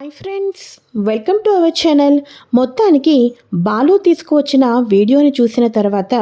Hi friends welcome to our channel. మొత్తానికి బాలు తీసుకువచ్చిన వీడియోని చూసిన తర్వాత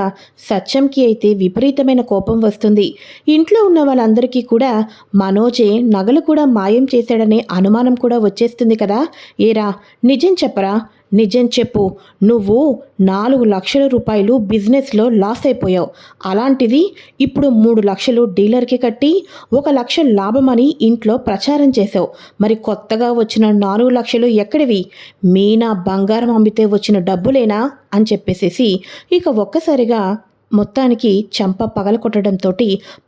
సత్యంకి అయితే విపరీతమైన కోపం వస్తుంది. ఇంట్లో ఉన్న వాళ్ళందరికీ కూడా మనోజే నగలు కూడా మాయం చేశాడనే అనుమానం కూడా వచ్చేస్తుంది కదా? ఏరా నిజం చెప్పరా? నిజం చెప్పు. నువ్వు నాలుగు లక్షల రూపాయలు బిజినెస్లో లాస్ అయిపోయావు. అలాంటిది ఇప్పుడు మూడు లక్షలు డీలర్కి కట్టి ఒక లక్ష లాభమని ఇంట్లో ప్రచారం చేసావు మరి కొత్తగా వచ్చిన నాలుగు లక్షలు ఎక్కడివి? మీనా బంగారం అమ్మితే వచ్చిన డబ్బులేనా? అని చెప్పేసేసి ఇక ఒక్కసారిగా మొత్తానికి చంప పగలకొట్టడంతో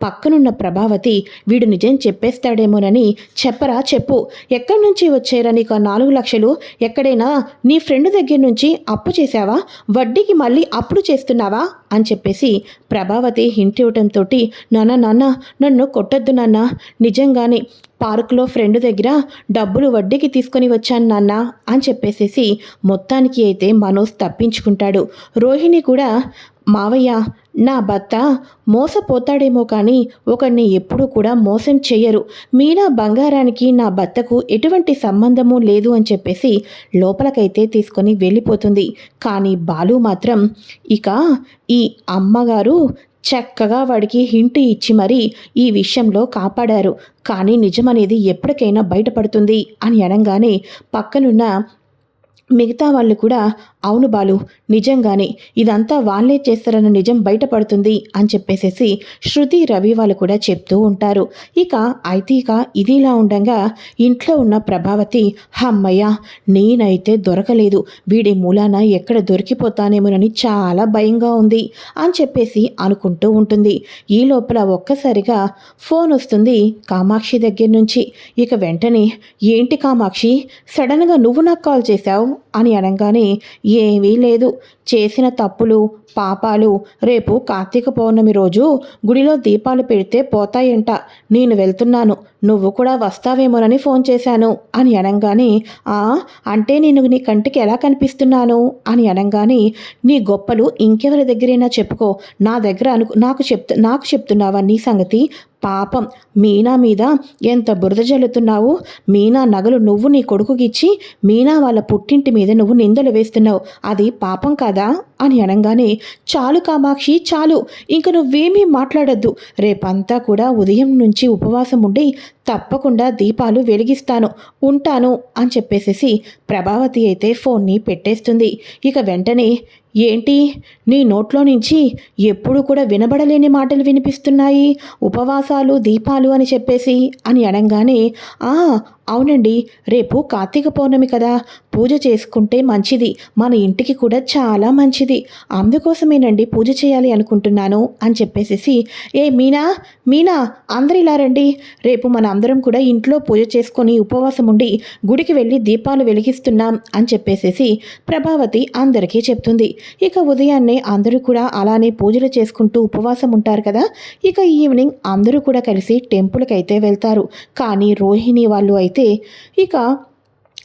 పక్కనున్న ప్రభావతి వీడు నిజం చెప్పేస్తాడేమోనని చెప్పరా చెప్పు. ఎక్కడి నుంచి వచ్చారా నీకు ఆ నాలుగు లక్షలు? ఎక్కడైనా నీ ఫ్రెండ్ దగ్గర నుంచి అప్పు చేశావా? వడ్డీకి మళ్ళీ అప్పుడు చేస్తున్నావా? అని చెప్పేసి ప్రభావతి హింట్ ఇవ్వడంతో నాన్న నాన్న నన్ను కొట్టొద్దు నాన్న. నిజంగానే పార్కులో ఫ్రెండ్ దగ్గర డబ్బులు వడ్డీకి తీసుకొని వచ్చాను నాన్న. అని చెప్పేసేసి మొత్తానికి అయితే మనోజ్ తప్పించుకుంటాడు. రోహిణి కూడా మావయ్య నా భర్త మోసపోతాడేమో కానీ ఒకరిని ఎప్పుడూ కూడా మోసం చేయరు మీనా బంగారానికి నా భర్తకు ఎటువంటి సంబంధము లేదు అని చెప్పేసి లోపలకైతే తీసుకొని వెళ్ళిపోతుంది. కానీ బాలు మాత్రం ఇక ఈ అమ్మగారు చక్కగా వాడికి హింట్ ఇచ్చి మరీ ఈ విషయంలో కాపాడారు. కానీ నిజమనేది ఎప్పటికైనా బయటపడుతుంది అని అనగానే పక్కనున్న మిగతా వాళ్ళు కూడా అవును బాలు నిజంగానే ఇదంతా వాళ్ళే చేస్తారన్న నిజం బయటపడుతుంది అని చెప్పేసేసి శృతి రవి వాళ్ళు కూడా చెప్తూ ఉంటారు. ఇక అయితే ఇక ఇదిలా ఉండగా ఇంట్లో ఉన్న ప్రభావతి హమ్మయ్య నేనైతే దొరకలేదు. వీడి మూలాన ఎక్కడ దొరికిపోతానేమోనని చాలా భయంగా ఉంది అని చెప్పేసి అనుకుంటూ ఉంటుంది. ఈ లోపల ఒక్కసారిగా ఫోన్ వస్తుంది కామాక్షి దగ్గర నుంచి. ఇక వెంటనే ఏంటి కామాక్షి? సడన్గా నువ్వు నాకు కాల్ చేశావు? అని అనగానే ఏమీ లేదు. చేసిన తప్పులు పాపాలు రేపు కార్తీక పౌర్ణమి రోజు గుడిలో దీపాలు పెడితే పోతాయంట. నేను వెళ్తున్నాను. నువ్వు కూడా వస్తావేమోనని ఫోన్ చేశాను. అని అనగానే ఆ అంటే నేను నీ కంటికి ఎలా కనిపిస్తున్నాను? అని అనగానే నీ గొప్పలు ఇంకెవరి దగ్గరైనా చెప్పుకో. నా దగ్గర అను నాకు చెప్తు నాకు చెప్తున్నావా నీ సంగతి? పాపం. మీనా మీద ఎంత బురద జల్లుతున్నావు? మీనా నగలు నువ్వు నీ కొడుకుకిచ్చి మీనా వాళ్ళ పుట్టింటి మీద నువ్వు నిందలు వేస్తున్నావు. అది పాపం కాదా? అని అనగానే చాలు కామాక్షి చాలు. ఇంక నువ్వేమీ మాట్లాడొద్దు. రేపంతా కూడా ఉదయం నుంచి ఉపవాసం ఉండి తప్పకుండా దీపాలు వెలిగిస్తాను. ఉంటాను అని చెప్పేసేసి ప్రభావతి అయితే ఫోన్ని పెట్టేస్తుంది. ఇక వెంటనే ఏంటి? నీ నోట్లో నుంచి ఎప్పుడు కూడా వినబడలేని మాటలు వినిపిస్తున్నాయి. ఉపవాసాలు దీపాలు అని చెప్పేసి అని అనగానే ఆ అవునండి రేపు కార్తీక పౌర్ణమి కదా. పూజ చేసుకుంటే మంచిది. మన ఇంటికి కూడా చాలా మంచిది. అందుకోసమేనండి పూజ చేయాలి అనుకుంటున్నాను అని చెప్పేసేసి ఏ మీనా మీనా అందరు ఇలా రండి. రేపు మన అందరం కూడా ఇంట్లో పూజ చేసుకొని ఉపవాసం ఉండి గుడికి వెళ్ళి దీపాలు వెలిగిస్తున్నాం అని చెప్పేసేసి ప్రభావతి అందరికీ చెప్తుంది. ఇక ఉదయాన్నే అందరూ కూడా అలానే పూజలు చేసుకుంటూ ఉపవాసం ఉంటారు కదా. ఇక ఈవినింగ్ అందరూ కూడా కలిసి టెంపుల్కి అయితే వెళ్తారు. కానీ రోహిణి వాళ్ళు అయితే ఇక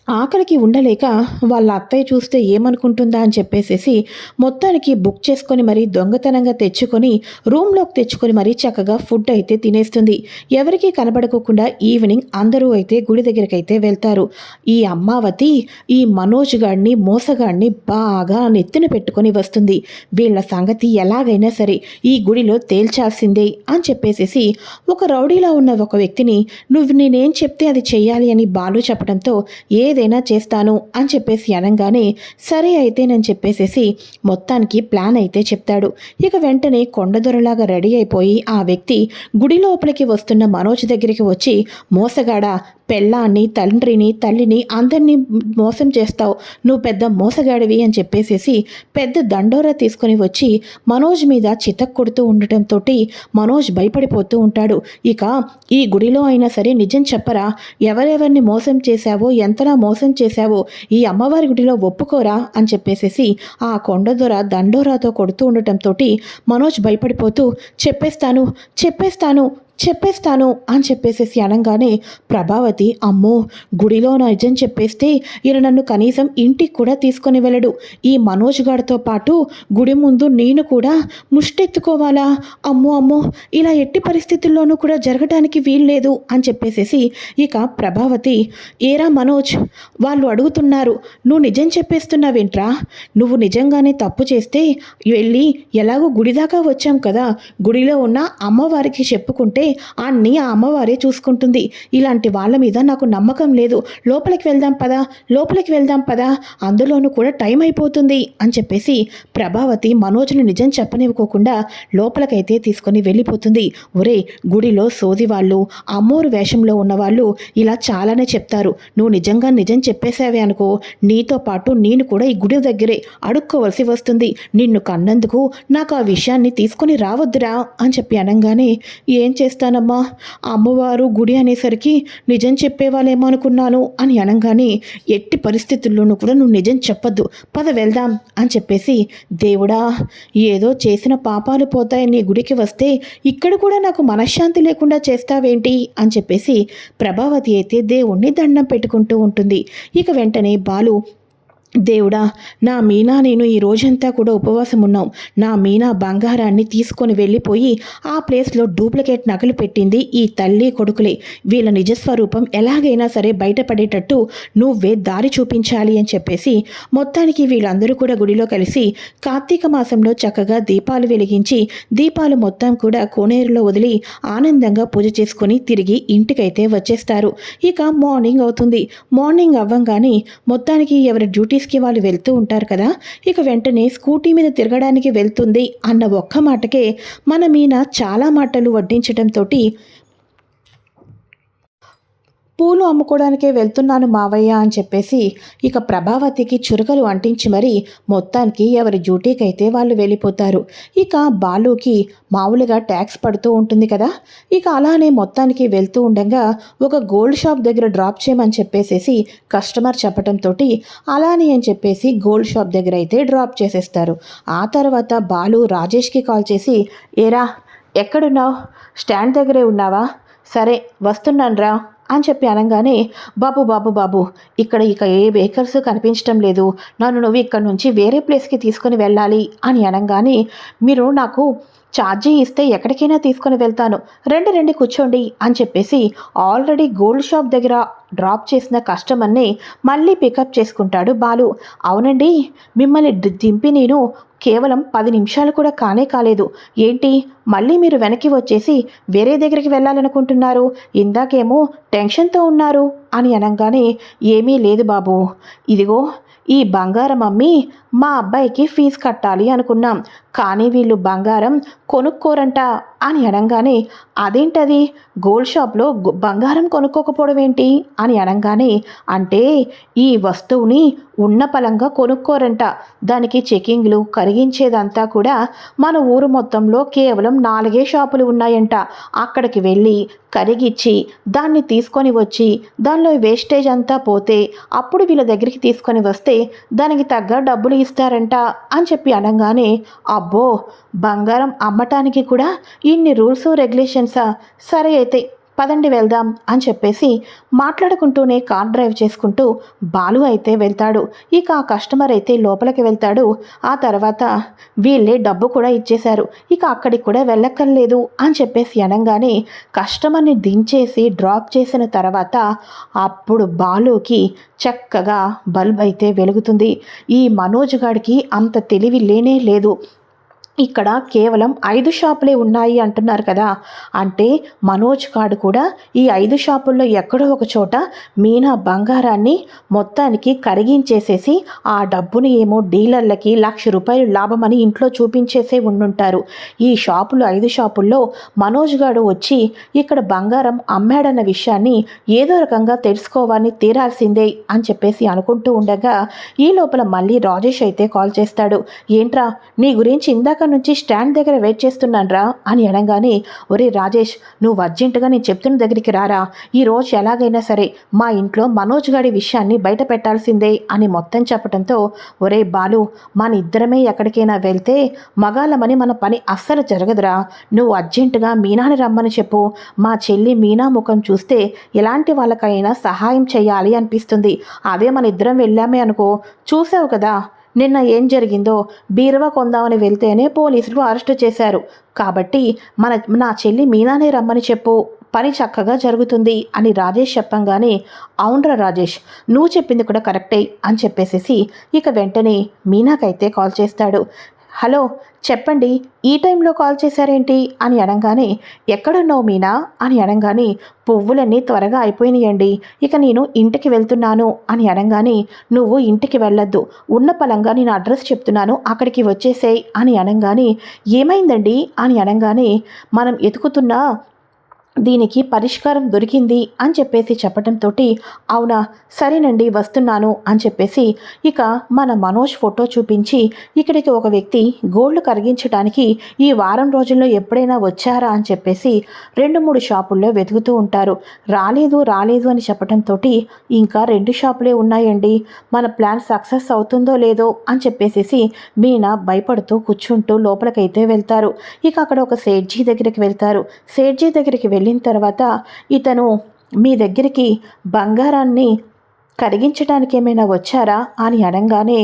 ఆకలికి ఉండలేక వాళ్ళ అత్తయ్య చూస్తే ఏమనుకుంటుందా అని చెప్పేసేసి మొత్తానికి బుక్ చేసుకొని మరీ దొంగతనంగా తెచ్చుకొని రూమ్లోకి తెచ్చుకొని మరీ చక్కగా ఫుడ్ అయితే తినేస్తుంది. ఎవరికీ కనబడకోకుండా ఈవినింగ్ అందరూ అయితే గుడి దగ్గరికి అయితే వెళ్తారు. ఈ అమ్మావతి ఈ మనోజ్ గాడిని మోసగాడిని బాగా నెత్తిన పెట్టుకొని వస్తుంది. వీళ్ళ సంగతి ఎలాగైనా సరే ఈ గుడిలో తేల్చాల్సిందే అని చెప్పేసేసి ఒక రౌడీలా ఉన్న ఒక వ్యక్తిని నువ్వు నేనేం చెప్తే అది చెయ్యాలి అని బాలు చెప్పడంతో ఏ ఏదైనా చేస్తాను అని చెప్పేసి అనగానే సరే అయితే నేను చెప్పేసేసి మొత్తానికి ప్లాన్ అయితే చెప్తాడు. ఇక వెంటనే కొండదొరలాగా రెడీ అయిపోయి ఆ వ్యక్తి గుడి లోపలికి వస్తున్న మనోజ్ దగ్గరికి వచ్చి మోసగాడ పెళ్ళాన్ని తండ్రిని తల్లిని అందరినీ మోసం చేస్తావు. నువ్వు పెద్ద మోసగాడివి అని చెప్పేసేసి పెద్ద దండోరా తీసుకొని వచ్చి మనోజ్ మీద చితక్ కొడుతూ ఉండటంతో మనోజ్ భయపడిపోతూ ఉంటాడు. ఇక ఈ గుడిలో అయినా సరే నిజం చెప్పరా? ఎవరెవరిని మోసం చేశావో ఎంతలా మోసం చేశావు. ఈ అమ్మవారి గుడిలో ఒప్పుకోరా? అని చెప్పేసేసి ఆ కొండదొర దండోరాతో కొడుతూ ఉండటంతో మనోజ్ భయపడిపోతూ చెప్పేస్తాను చెప్పేస్తాను చెప్పేస్తాను అని చెప్పేసేసి అనగానే ప్రభావతి అమ్మో గుడిలో నిజం చెప్పేస్తే ఈయన నన్ను కనీసం ఇంటికి కూడా తీసుకొని వెళ్ళడు. ఈ మనోజ్ గారితో పాటు గుడి ముందు నేను కూడా ముష్టెత్తుకోవాలా? అమ్మో అమ్మో ఇలా ఎట్టి పరిస్థితుల్లోనూ కూడా జరగడానికి వీల్లేదు అని చెప్పేసేసి ఇక ప్రభావతి ఏరా మనోజ్ వాళ్ళు అడుగుతున్నారు నువ్వు నిజం చెప్పేస్తున్నావేంట్రా? నువ్వు నిజంగానే తప్పు చేస్తే వెళ్ళి ఎలాగో గుడి దాకా వచ్చాం కదా గుడిలో ఉన్న అమ్మవారికి చెప్పుకుంటే అన్నీ ఆ అమ్మవారే చూసుకుంటుంది. ఇలాంటి వాళ్ళ మీద నాకు నమ్మకం లేదు. లోపలికి వెళ్దాం పదా లోపలికి వెళ్దాం పదా. అందులోనూ కూడా టైం అయిపోతుంది అని చెప్పేసి ప్రభావతి మనోజ్ని నిజం చెప్పనివ్వకోకుండా లోపలికైతే తీసుకొని వెళ్ళిపోతుంది. ఒరే గుడిలో సోది వాళ్ళు అమ్మోరు వేషంలో ఉన్నవాళ్ళు ఇలా చాలానే చెప్తారు. నువ్వు నిజంగా నిజం చెప్పేసావే అనుకో. నీతో పాటు నేను కూడా ఈ గుడి దగ్గరే అడుక్కోవలసి వస్తుంది. నిన్ను కన్నందుకు నాకు ఆ విషయాన్ని తీసుకొని రావద్దురా అని చెప్పి అనగానే ఏం చేస్తానమ్మా. అమ్మవారు గుడి అనేసరికి నిజం చెప్పేవాళ్ళేమో అనుకున్నాను అని అనగానే ఎట్టి పరిస్థితుల్లోనూ కూడా నువ్వు నిజం చెప్పొద్దు. పద వెళ్దాం అని చెప్పేసి దేవుడా ఏదో చేసిన పాపాలు పోతాయి నీ గుడికి వస్తే ఇక్కడ కూడా నాకు మనశ్శాంతి లేకుండా చేస్తావేంటి? అని చెప్పేసి ప్రభావతి అయితే దేవుణ్ణి దండం పెట్టుకుంటూ ఉంటుంది. ఇక వెంటనే బాలు దేవుడా నా మీనా నేను ఈ రోజంతా కూడా ఉపవాసం ఉన్నాం నా మీనా బంగారాన్ని తీసుకొని వెళ్ళిపోయి ఆ ప్లేస్లో డూప్లికేట్ నగలు పెట్టింది ఈ తల్లి కొడుకులే. వీళ్ళ నిజస్వరూపం ఎలాగైనా సరే బయటపడేటట్టు నువ్వే దారి చూపించాలి అని చెప్పేసి మొత్తానికి వీళ్ళందరూ కూడా గుడిలో కలిసి కార్తీక మాసంలో చక్కగా దీపాలు వెలిగించి దీపాలు మొత్తం కూడా కోనేరులో వదిలి ఆనందంగా పూజ చేసుకొని తిరిగి ఇంటికైతే వచ్చేస్తారు. ఇక మార్నింగ్ అవుతుంది. మార్నింగ్ అవ్వంగానే మొత్తానికి ఎవరి ఆఫీస్కి వాళ్ళు వెళ్తూ ఉంటారు కదా ఇక వెంటనే స్కూటీ మీద తిరగడానికి వెళ్తుంది అన్న ఒక్క మాటకే మన మీన చాలా మాటలు వడ్డించడంతో పూలు అమ్ముకోవడానికే వెళ్తున్నాను మావయ్య అని చెప్పేసి ఇక ప్రభావతికి చురకలు అంటించి మరీ మొత్తానికి ఎవరి డ్యూటీకి అయితే వాళ్ళు వెళ్ళిపోతారు. ఇక బాలుకి మామూలుగా ట్యాక్స్ పడుతూ ఉంటుంది కదా. ఇక అలానే మొత్తానికి వెళ్తూ ఉండగా ఒక గోల్డ్ షాప్ దగ్గర డ్రాప్ చేయమని చెప్పేసేసి కస్టమర్ చెప్పడంతో అలానే అని చెప్పేసి గోల్డ్ షాప్ దగ్గర అయితే డ్రాప్ చేసేస్తారు. ఆ తర్వాత బాలు రాజేష్కి కాల్ చేసి ఏరా ఎక్కడున్నావు? స్టాండ్ దగ్గరే ఉన్నావా? సరే వస్తున్నాను రా అని చెప్పి అనగానే బాబు బాబు బాబు ఇక్కడ ఇక ఏ వెహికల్స్ కనిపించడం లేదు. నన్ను నువ్వు ఇక్కడ నుంచి వేరే ప్లేస్కి తీసుకుని వెళ్ళాలి అని అనగానే మీరు నాకు ఛార్జింగ్ ఇస్తే ఎక్కడికైనా తీసుకొని వెళ్తాను. రెండు రెండు కూర్చోండి అని చెప్పేసి ఆల్రెడీ గోల్డ్ షాప్ దగ్గర డ్రాప్ చేసిన కస్టమర్ని మళ్ళీ పికప్ చేసుకుంటాడు బాలు. అవునండి మిమ్మల్ని దింపి నేను కేవలం పది నిమిషాలు కూడా కానే కాలేదు. ఏంటి మళ్ళీ మీరు వెనక్కి వచ్చేసి వేరే దగ్గరికి వెళ్ళాలనుకుంటున్నారు? ఇందాకేమో టెన్షన్తో ఉన్నారు అని అనగానే ఏమీ లేదు బాబు. ఇదిగో ఈ బంగారం అమ్మి మా అబ్బాయికి ఫీజు కట్టాలి అనుకున్నాం. కానీ వీళ్ళు బంగారం కొనుక్కోరంట అని అనగానే అదేంటది? గోల్డ్ షాప్లో బంగారం కొనుక్కోకపోవడం ఏంటి? అని అనగానే అంటే ఈ వస్తువుని ఉన్న పలంగా కొనుక్కోరంట. దానికి చెకింగ్లు కరిగించేదంతా కూడా మన ఊరు మొత్తంలో కేవలం నాలుగే షాపులు ఉన్నాయంట. అక్కడికి వెళ్ళి కరిగిచ్చి దాన్ని తీసుకొని వచ్చి దానిలో వేస్టేజ్ అంతా పోతే అప్పుడు వీళ్ళ దగ్గరికి తీసుకొని వస్తే దానికి తగ్గ డబ్బులు ఇస్తారంట అని చెప్పి అనగానే అబ్బో బంగారం అమ్మటానికి కూడా ఇన్ని రూల్స్ రెగ్యులేషన్సా సరే అయితే పదండి వెళ్దాం అని చెప్పేసి మాట్లాడుకుంటూనే కార్ డ్రైవ్ చేసుకుంటూ బాలు అయితే వెళ్తాడు. ఇక ఆ కస్టమర్ అయితే లోపలికి వెళ్తాడు. ఆ తర్వాత వీళ్ళే డబ్బు కూడా ఇచ్చేశారు. ఇక అక్కడికి కూడా వెళ్ళక్కర్లేదు అని చెప్పేసి అనగానే కస్టమర్ని దించేసి డ్రాప్ చేసిన తర్వాత అప్పుడు బాలుకి చక్కగా బల్బ్ అయితే వెలుగుతుంది. ఈ మనోజ్ గాడికి అంత తెలివి లేనే లేదు. ఇక్కడ కేవలం ఐదు షాపులే ఉన్నాయి అంటున్నారు కదా. అంటే మనోజ్ కాడు కూడా ఈ ఐదు షాపుల్లో ఎక్కడో ఒక చోట మీనా బంగారాన్ని మొత్తానికి కరిగించేసేసి ఆ డబ్బుని ఏమో డీలర్లకి లక్ష రూపాయలు లాభమని ఇంట్లో చూపించేసే ఉండుంటారు. ఈ షాపులు ఐదు షాపుల్లో మనోజ్ గాడు వచ్చి ఇక్కడ బంగారం అమ్మాడన్న విషయాన్ని ఏదో రకంగా తెలుసుకోవాలని తీరాల్సిందే అని చెప్పేసి అనుకుంటూ ఉండగా ఈ లోపల మళ్ళీ రాజేష్ అయితే కాల్ చేస్తాడు. ఏంట్రా నీ గురించి ఇందాక ఇందాక నుంచి స్టాండ్ దగ్గర వెయిట్ చేస్తున్నానరా అని అనగానే ఒరే రాజేష్ నువ్వు అర్జెంటుగా నేను చెప్తున్న దగ్గరికి రారా? ఈ రోజు ఎలాగైనా సరే మా ఇంట్లో మనోజ్ గారి విషయాన్ని బయట పెట్టాల్సిందే అని మొత్తం చెప్పడంతో ఒరే బాలు మన ఇద్దరమే ఎక్కడికైనా వెళ్తే మగాళ్ళమని మన పని అస్సలు జరగదురా. నువ్వు అర్జెంటుగా మీనాని రమ్మని చెప్పు. మా చెల్లి మీనా ముఖం చూస్తే ఎలాంటి వాళ్ళకైనా సహాయం చేయాలి అనిపిస్తుంది. అదే మన ఇద్దరం వెళ్ళామే అనుకో. చూసావు కదా? నిన్న ఏం జరిగిందో బీరువా కొందామని వెళ్తేనే పోలీసులు అరెస్టు చేశారు. కాబట్టి మన నా చెల్లి మీనానే రమ్మని చెప్పు. పని చక్కగా జరుగుతుంది అని రాజేష్ చెప్పంగానే అవునరా రాజేష్ నువ్వు చెప్పింది కూడా కరెక్టే అని చెప్పేసేసి ఇక వెంటనే మీనాకైతే కాల్ చేస్తాడు. హలో చెప్పండి ఈ టైంలో కాల్ చేశారేంటి? అని అనగానే ఎక్కడున్నావు మీనా? అని అనగానే పువ్వులన్నీ త్వరగా అయిపోయినాయండి. ఇక నేను ఇంటికి వెళ్తున్నాను అని అనగానే నువ్వు ఇంటికి వెళ్ళొద్దు. ఉన్న పలంగా నేను అడ్రస్ చెప్తున్నాను అక్కడికి వచ్చేసేయ్ అని అనగానే ఏమైందండి? అని అనగానే మనం ఎతుకుతున్న దీనికి పరిష్కారం దొరికింది అని చెప్పేసి చెప్పడంతో అవునా సరేనండి వస్తున్నాను అని చెప్పేసి ఇక మన మనోజ్ ఫోటో చూపించి ఇక్కడికి ఒక వ్యక్తి గోల్డ్ కరిగించడానికి ఈ వారం రోజుల్లో ఎప్పుడైనా వచ్చారా అని చెప్పేసి రెండు మూడు షాపుల్లో వెతుకుతూ ఉంటారు. రాలేదు రాలేదు అని చెప్పడంతో ఇంకా రెండు షాపులే ఉన్నాయండి. మన ప్లాన్ సక్సెస్ అవుతుందో లేదో అని చెప్పేసి మీనా భయపడుతూ కూర్చుంటూ లోపలికైతే వెళ్తారు. ఇక అక్కడ ఒక సేట్జీ దగ్గరికి వెళ్తారు. సేట్జీ దగ్గరికి వెళ్ళిన తర్వాత ఇతను మీ దగ్గరికి బంగారాన్ని కరిగించడానికి ఏమైనా వచ్చారా? అని అనగానే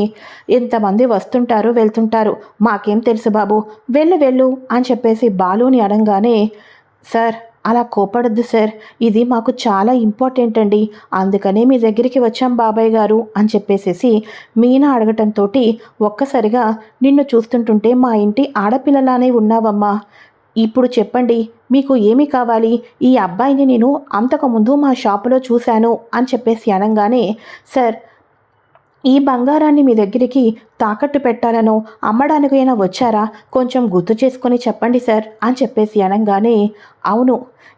ఎంతమంది వస్తుంటారు వెళ్తుంటారు మాకేం తెలుసు బాబు వెళ్ళు వెళ్ళు అని చెప్పేసి బాలుని అనగానే సార్ అలా కోపడద్దు సార్ ఇది మాకు చాలా ఇంపార్టెంట్ అండి అందుకనే మీ దగ్గరికి వచ్చాం బాబాయ్ గారు అని చెప్పేసేసి మీనా అడగటంతో ఒక్కసారిగా నిన్ను చూస్తుంటుంటే మా ఇంటి ఆడపిల్లలానే ఉన్నావమ్మా ఇప్పుడు చెప్పండి మీకు ఏమి కావాలి? ఈ అబ్బాయిని నేను అంతకుముందు మా షాపులో చూశాను అని చెప్పేసి అనగానే సార్ ఈ బంగారాన్ని మీ దగ్గరికి తాకట్టు పెట్టాలనో అమ్మడానికైనా వచ్చారా? కొంచెం గుర్తు చేసుకొని చెప్పండి సార్ అని చెప్పేసి అనగానే అవును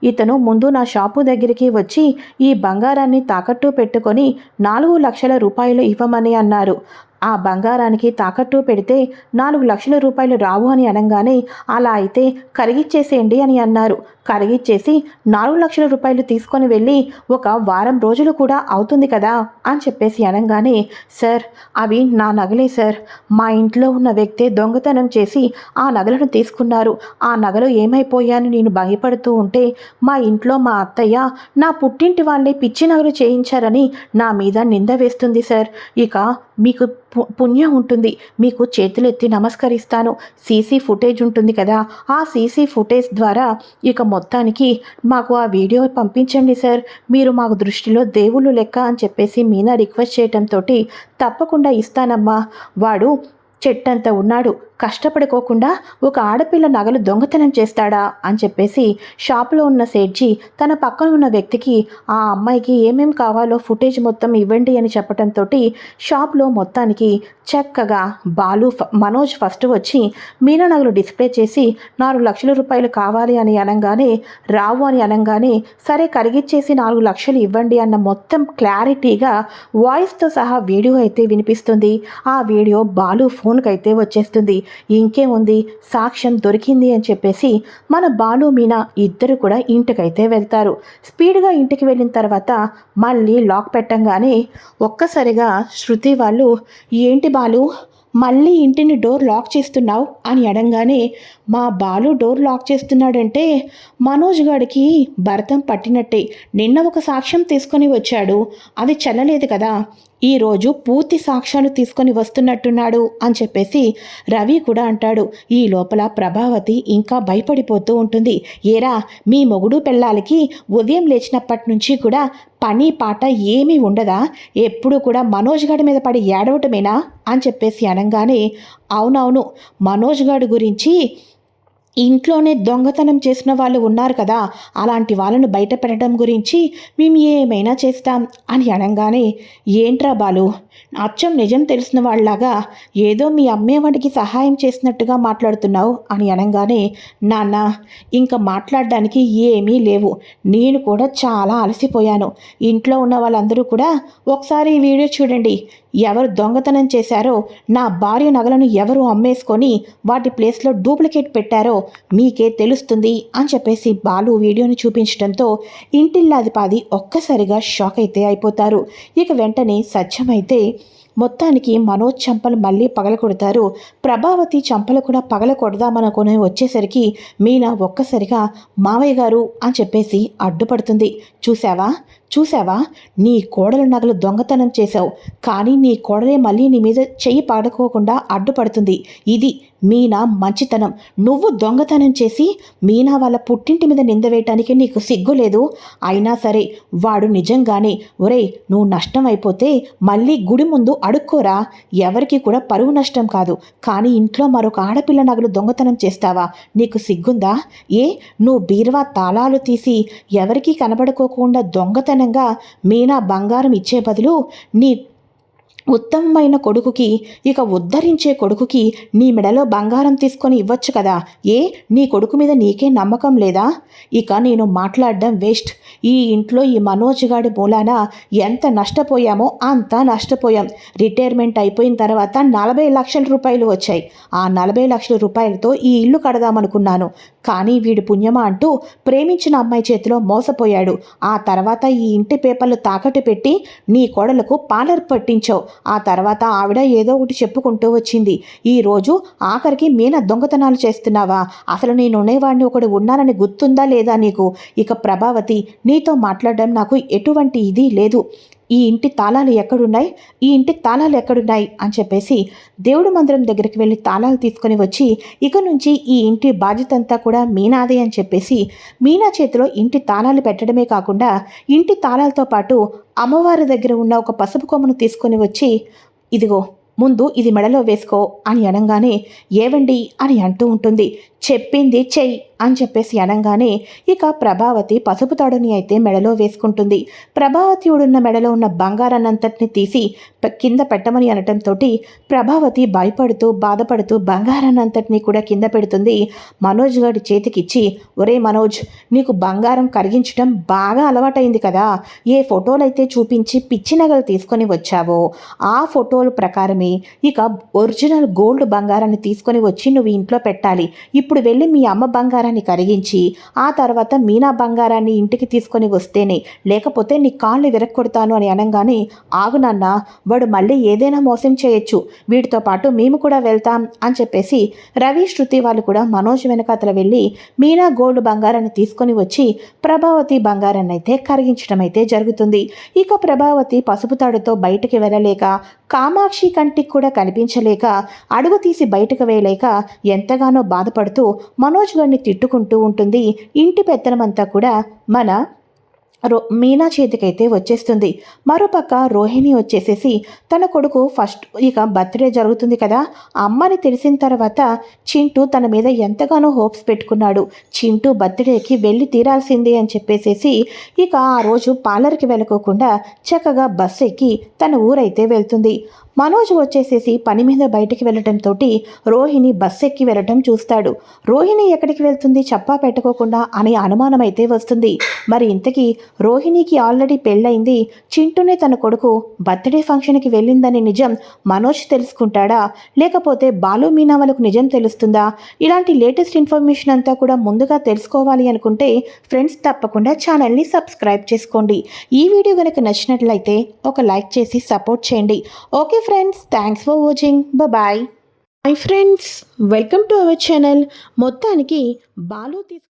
ఇతను ముందు నా షాపు దగ్గరికి వచ్చి ఈ బంగారాన్ని తాకట్టు పెట్టుకొని నాలుగు లక్షల రూపాయలు ఇవ్వమని అన్నారు. ఆ బంగారానికి తాకట్టు పెడితే నాలుగు లక్షల రూపాయలు రావు అని అనగానే అలా అయితే కరిగిచ్చేసేయండి అని అన్నారు. కరిగిచ్చేసి నాలుగు లక్షల రూపాయలు తీసుకొని వెళ్ళి ఒక వారం రోజులు కూడా అవుతుంది కదా అని చెప్పేసి అనగానే సార్ అవి నా నగలే సార్. సార్. మా ఇంట్లో ఉన్న వ్యక్తే దొంగతనం చేసి ఆ నగలను తీసుకున్నారు. ఆ నగలు ఏమైపోయాను నేను భయపడుతూ ఉంటే మా ఇంట్లో మా అత్తయ్య నా పుట్టింటి వాళ్ళే పిచ్చి నగలు చేయించారని నా మీద నింద వేస్తుంది సార్. ఇక మీకు పుణ్యం ఉంటుంది. మీకు చేతులెత్తి నమస్కరిస్తాను. సీసీ ఫుటేజ్ ఉంటుంది కదా. ఆ సీసీ ఫుటేజ్ ద్వారా ఇక మొత్తానికి మాకు ఆ వీడియో పంపించండి సార్. మీరు మాకు దృష్టిలో దేవుళ్ళు లెక్క అని చెప్పేసి మీనా రిక్వెస్ట్ చేయటంతో తప్పకుండా ఇస్తానమ్మా. వాడు చెట్టంత ఉన్నాడు. కష్టపడుకోకుండా ఒక ఆడపిల్ల నగలు దొంగతనం చేస్తాడా అని చెప్పేసి షాప్లో ఉన్న సేట్జీ తన పక్కన ఉన్న వ్యక్తికి ఆ అమ్మాయికి ఏమేం కావాలో ఫుటేజ్ మొత్తం ఇవ్వండి అని చెప్పడంతో షాప్లో మొత్తానికి చక్కగా బాలు ఫ- మనోజ్ ఫస్ట్ వచ్చి మీనా నగలు డిస్ప్లే చేసి నాలుగు లక్షల రూపాయలు కావాలి అని అనగానే రావు అని అనగానే సరే కరిగిచ్చేసి నాలుగు లక్షలు ఇవ్వండి అన్న మొత్తం క్లారిటీగా వాయిస్తో సహా వీడియో అయితే వినిపిస్తుంది. ఆ వీడియో బాలు ఫోన్ అయితే వచ్చేస్తుంది. ఇంకేముంది? సాక్ష్యం దొరికింది అని చెప్పేసి మన బాలు మీనా ఇద్దరు కూడా ఇంటికైతే వెళ్తారు. స్పీడ్గా ఇంటికి వెళ్ళిన తర్వాత మళ్ళీ లాక్ పెట్టంగానే ఒక్కసారిగా శృతి వాళ్ళు ఏంటి బాలు మళ్ళీ ఇంటిని డోర్ లాక్ చేస్తున్నావు? అని అడంగానే మా బాలు డోర్ లాక్ చేస్తున్నాడంటే మనోజ్ గాడికి భరతం పట్టినట్టే. నిన్న ఒక సాక్ష్యం తీసుకొని వచ్చాడు. అది చల్లలేదు కదా. ఈరోజు పూర్తి సాక్ష్యాలు తీసుకొని వస్తున్నట్టున్నాడు అని చెప్పేసి రవి కూడా అంటాడు. ఈ లోపల ప్రభావతి ఇంకా భయపడిపోతూ ఉంటుంది. ఏరా మీ మొగుడు పెళ్ళాలకి ఉదయం లేచినప్పటి నుంచి కూడా పని పాట ఏమీ ఉండదా? ఎప్పుడు కూడా మనోజ్ గాడి మీద పడి ఏడవటమేనా? అని చెప్పేసి అనగానే అవునవును మనోజ్ గాడి గురించి ఇంట్లోనే దొంగతనం చేసిన వాళ్ళు ఉన్నారు కదా అలాంటి వాళ్ళను బయట పెట్టడం గురించి మేము ఏమైనా చేస్తాం అని అనగానే ఏంట్రా బాలు అచ్చం నిజం తెలిసిన వాళ్ళలాగా ఏదో మీ అమ్మేవాడికి సహాయం చేసినట్టుగా మాట్లాడుతున్నావు అని అనగానే నాన్న ఇంకా మాట్లాడడానికి ఏమీ లేవు. నేను కూడా చాలా అలసిపోయాను. ఇంట్లో ఉన్న వాళ్ళందరూ కూడా ఒకసారి ఈ వీడియో చూడండి. ఎవరు దొంగతనం చేశారో నా భార్య నగలను ఎవరు అమ్మేసుకొని వాటి ప్లేస్లో డూప్లికేట్ పెట్టారో మీకే తెలుస్తుంది అని చెప్పేసి బాలు వీడియోని చూపించడంతో ఇంటిల్లాదిపాది ఒక్కసారిగా షాక్ అయితే అయిపోతారు. ఇక వెంటనే సత్యమైతే మొత్తానికి మనోజ్ చంపలు మళ్ళీ పగలకొడతారు. ప్రభావతి చంపలు కూడా పగలకొడదామనుకుని వచ్చేసరికి మీనా ఒక్కసారిగా మావయ్య గారు అని చెప్పేసి అడ్డుపడుతుంది. చూసావా చూసావా నీ కోడలు నగలు దొంగతనం చేశావు. కానీ నీ కోడలే మళ్ళీ నీ మీద చెయ్యి పడుకోకుండా అడ్డుపడుతుంది. ఇది మీనా మంచితనం. నువ్వు దొంగతనం చేసి మీనా వాళ్ళ పుట్టింటి మీద నింద వేయటానికి నీకు సిగ్గు లేదు? అయినా సరే వాడు నిజంగానే ఒరేయ్ నువ్వు నష్టం అయిపోతే మళ్ళీ గుడి ముందు అడుక్కోరా. ఎవరికి కూడా పరువు నష్టం కాదు. కానీ ఇంట్లో మరొక ఆడపిల్ల నగలు దొంగతనం చేస్తావా? నీకు సిగ్గుందా? ఏ నువ్వు బీరువా తాళాలు తీసి ఎవరికీ కనబడుకోకుండా దొంగతనం కారణంగా మీనా బంగారం ఇచ్చే బదులు నీ ఉత్తమమైన కొడుకుకి ఇక ఉద్ధరించే కొడుకుకి నీ మెడలో బంగారం తీసుకొని ఇవ్వచ్చు కదా. ఏ? నీ కొడుకు మీద నీకే నమ్మకం లేదా? ఇక నేను మాట్లాడడం వేస్ట్. ఈ ఇంట్లో ఈ మనోజ్ గాడి మూలాన ఎంత నష్టపోయామో అంత నష్టపోయాం. రిటైర్మెంట్ అయిపోయిన తర్వాత నలభై లక్షల రూపాయలు వచ్చాయి. ఆ నలభై లక్షల రూపాయలతో ఈ ఇల్లు కడదామనుకున్నాను. కానీ వీడు పుణ్యమా అంటూ ప్రేమించిన అమ్మాయి చేతిలో మోసపోయాడు. ఆ తర్వాత ఈ ఇంటి పేపర్లు తాకట్టు పెట్టి నీ కోడలకు పార్లర్ పట్టించావు. ఆ తర్వాత ఆవిడ ఏదో ఒకటి చెప్పుకుంటూ వచ్చింది. ఈరోజు ఆఖరికి మీన దొంగతనాలు చేస్తున్నావా? అసలు నేను ఉండేవాడిని ఒకడు ఉన్నానని గుర్తుందా లేదా నీకు? ఇక ప్రభావతి నీతో మాట్లాడడం నాకు ఎటువంటి ఇది లేదు. ఈ ఇంటి తాళాలు ఎక్కడున్నాయి? ఈ ఇంటి తాళాలు ఎక్కడున్నాయి? అని చెప్పేసి దేవుడు మందిరం దగ్గరికి వెళ్ళి తాళాలు తీసుకొని వచ్చి ఇక నుంచి ఈ ఇంటి బాధ్యత అంతా కూడా మీనాదే అని చెప్పేసి మీనా చేతిలో ఇంటి తాళాలు పెట్టడమే కాకుండా ఇంటి తాళాలతో పాటు అమ్మవారి దగ్గర ఉన్న ఒక పసుపు కొమ్మను తీసుకొని వచ్చి ఇదిగో ముందు ఇది మెడలో వేసుకో అని అనగానే ఏవండి? అని అంటూ ఉంటుంది. చెప్పింది చెయ్యి. అని చెప్పేసి అనగానే ఇక ప్రభావతి పసుపు తాడుని అయితే మెడలో వేసుకుంటుంది. ప్రభావతి ఉడున్న మెడలో ఉన్న బంగారాన్నంతటిని తీసి కింద పెట్టమని అనటంతో ప్రభావతి భయపడుతూ బాధపడుతూ బంగారాన్నంతటిని కూడా కింద పెడుతుంది. మనోజ్ గారి చేతికిచ్చి ఒరే మనోజ్ నీకు బంగారం కరిగించడం బాగా అలవాటైంది కదా. ఏ ఫోటోలైతే చూపించి పిచ్చి నగలు తీసుకొని వచ్చావో ఆ ఫోటోల ప్రకారమే ఇక ఒరిజినల్ గోల్డ్ బంగారాన్ని తీసుకొని వచ్చి నువ్వు ఇంట్లో పెట్టాలి. ఇప్పుడు వెళ్ళి మీ అమ్మ బంగారాన్ని కరిగించి ఆ తర్వాత మీనా బంగారాన్ని ఇంటికి తీసుకొని వస్తేనే లేకపోతే నీ కాళ్ళు విరక్కొడతాను అని అనగానే ఆగు నాన్న వాడు మళ్ళీ ఏదైనా మోసం చేయొచ్చు వీటితో పాటు మేము కూడా వెళ్తాం అని చెప్పేసి రవి శృతి వాళ్ళు కూడా మనోజ్ వెనకాతల వెళ్ళి మీనా గోల్డ్ బంగారాన్ని తీసుకొని వచ్చి ప్రభావతి బంగారాన్ని అయితే కరిగించడం అయితే జరుగుతుంది. ఇక ప్రభావతి పసుపు తాడుతో బయటికి వెళ్ళలేక కామాక్షి కంటికి కూడా కనిపించలేక అడుగు తీసి బయటకు వేయలేక ఎంతగానో బాధపడుతూ మనోజ్ గారిని తిట్టుకుంటూ ఉంటుంది. ఇంటి పెత్తనమంతా కూడా మన రో మీనా చేతికైతే వచ్చేస్తుంది. మరోపక్క రోహిణి వచ్చేసేసి తన కొడుకు ఫస్ట్ ఇక బర్త్డే జరుగుతుంది కదా. అమ్మని తెలిసిన తర్వాత చింటూ తన మీద ఎంతగానో హోప్స్ పెట్టుకున్నాడు. చింటూ బర్త్డేకి వెళ్ళి తీరాల్సిందే అని చెప్పేసేసి ఇక ఆ రోజు పార్లర్కి వెళ్ళకోకుండా చక్కగా బస్సు ఎక్కి తన ఊరైతే వెళ్తుంది. మనోజ్ వచ్చేసేసి పని మీద బయటికి వెళ్ళటంతో రోహిణి బస్సు ఎక్కి వెళ్ళటం చూస్తాడు. రోహిణి ఎక్కడికి వెళ్తుంది? చప్పా పెట్టుకోకుండా అనే అనుమానం అయితే వస్తుంది. మరి ఇంతకీ రోహిణికి ఆల్రెడీ పెళ్ళయింది. చింటూనే తన కొడుకు బర్త్డే ఫంక్షన్కి వెళ్ళిందని నిజం మనోజ్ తెలుసుకుంటాడా? లేకపోతే బాలు మీనా వాళ్ళకు నిజం తెలుస్తుందా? ఇలాంటి లేటెస్ట్ ఇన్ఫర్మేషన్ అంతా కూడా ముందుగా తెలుసుకోవాలి అనుకుంటే ఫ్రెండ్స్ తప్పకుండా ఛానల్ని సబ్స్క్రైబ్ చేసుకోండి. ఈ వీడియో కనుక నచ్చినట్లయితే ఒక లైక్ చేసి సపోర్ట్ చేయండి. Okay friends thanks for watching bye hi friends welcome to our channel మొత్తానికి బాలు తీసుకు